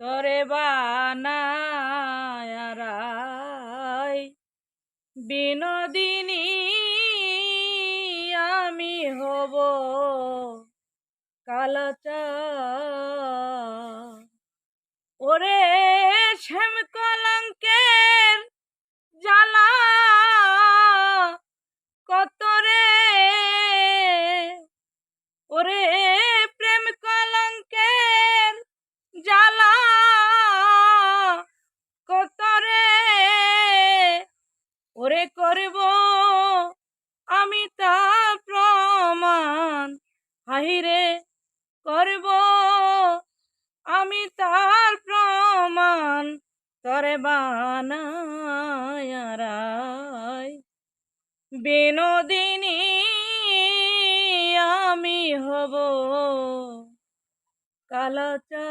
তরে বানায় বিনোদিনী আমি হব কালচা। ওরে শ্যাম কলঙ্কের জ্বালা কত রে? ওরে ওরে করব? আমি তার প্রমাণ হাহিরে করব। আমি তার প্রমাণ তরে বানায় বিনোদিনী, আমি হব কালচা